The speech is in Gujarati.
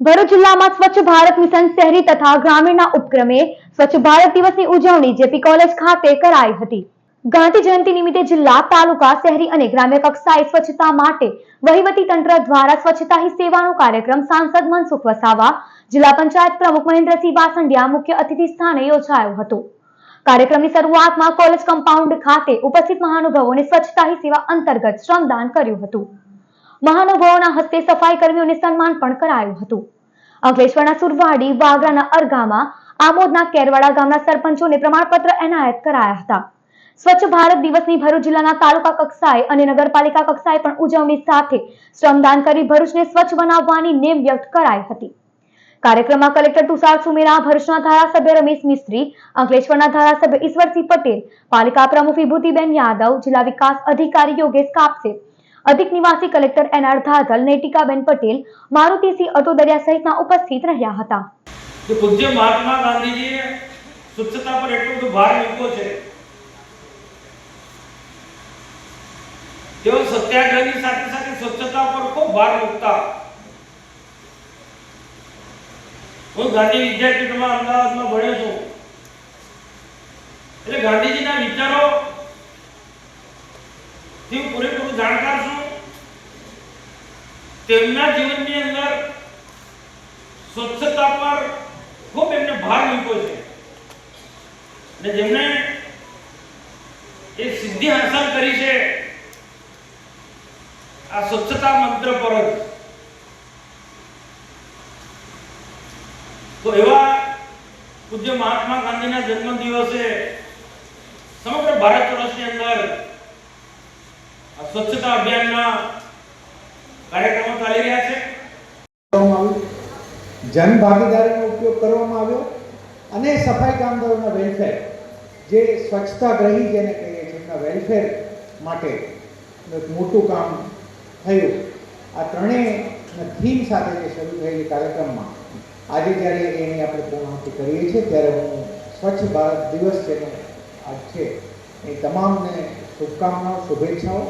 ભરૂચ જિલ્લામાં સ્વચ્છ ભારત મિશન શહેરી તથા ગ્રામીણના ઉપક્રમે સ્વચ્છ ભારત દિવસની ઉજવણી જેપી કોલેજ ખાતે કરાઈ હતી. ગાંધી જયંતિ નિમિત્તે જિલ્લા, તાલુકા, શહેરી અને ગ્રામ્ય કક્ષાએ સ્વચ્છતા માટે વહીવટી તંત્ર દ્વારા સ્વચ્છતા હી સેવાનો કાર્યક્રમ સાંસદ મનસુખ વસાવા, જિલ્લા પંચાયત પ્રમુખ મહેન્દ્રસિંહ વાસંડિયા મુખ્ય અતિથિ સ્થાને યોજાયો હતો. કાર્યક્રમની શરૂઆતમાં કોલેજ કમ્પાઉન્ડ ખાતે ઉપસ્થિત મહાનુભાવોને સ્વચ્છતા હી સેવા અંતર્ગત શ્રમદાન કર્યું હતું. મહાનુભાવોના હસ્તે સફાઈ કર્મીઓને સન્માન પણ કરાયું હતું. અંકલેશ્વરના સુરવાડી, વાગરાના અરગામાં, આમોદના કેરવાડા ગામના સરપંચોને પ્રમાણપત્ર એનાયત કરાયા હતા. સ્વચ્છ ભારત દિવસની ભરૂચ જિલ્લાના તાલુકા કક્ષાએ અને નગરપાલિકા કક્ષાએ પણ ઉજવણી સાથે શ્રમદાન કરી ભરૂચને સ્વચ્છ બનાવવાની નેમ વ્યક્ત કરાઈ હતી. કાર્યક્રમમાં કલેક્ટર તુષાર સુમેરા, ભરૂચના ધારાસભ્ય રમેશ મિસ્ત્રી, અંકલેશ્વરના ધારાસભ્ય ઈશ્વરસિંહ પટેલ, પાલિકા પ્રમુખ વિભૂતિબેન યાદવ, જિલ્લા વિકાસ અધિકારી યોગેશ કાપસે અધિક નિવાસી કલેક્ટર એન અર્ધાધલ નેટિકાબેન પટેલ મારુતિસિંહ અટોદરિયા સહિતના ઉપસ્થિત રહ્યા હતા. કે પૂજ્ય મહાત્મા ગાંધીજીએ સ્વચ્છતા પર એટલો બધો ભાર મૂક્યો છે, તેઓ સત્યાગ્રહની સાથે સાથે સ્વચ્છતા પર ખૂબ ભાર મૂકતા. હું ગાંધી વિદ્યાપીઠમાં અમદાવાદમાં ભણ્યો છું. એટલે ગાંધીજીના વિચારો થી પૂરેપૂરું જાણકાર છું. તેમના જીવનની અંદર સ્વચ્છતા પર ખૂબ એમને ભાર મૂક્યો છે. અને જેમણે એ સિદ્ધિ હાંસલ કરી છે, આ સ્વચ્છતા મંત્ર પર જ. તો એવા પૂજ્ય મહાત્મા ગાંધીના જન્મ દિવસે સમગ્ર ભારત વર્ષની અંદર સ્વચ્છતા અભિયાનના કાર્યક્રમો ચાલી રહ્યા છે. જન ભાગીદારીનો ઉપયોગ કરવામાં આવ્યો અને સફાઈ કામદારોના વેલફેર જે સ્વચ્છતા ગ્રહી જેને કહીએ છીએ, એમના વેલફેર માટે મોટું કામ થયું. આ ત્રણેય થીમ સાથે જે શરૂ થયેલી કાર્યક્રમમાં આજે જ્યારે એની આપણે પૂર્ણાહુતિ કરીએ છીએ, ત્યારે હું સ્વચ્છ ભારત દિવસ જેનો આજ છે, એ તમામને શુભકામનાઓ, શુભેચ્છાઓ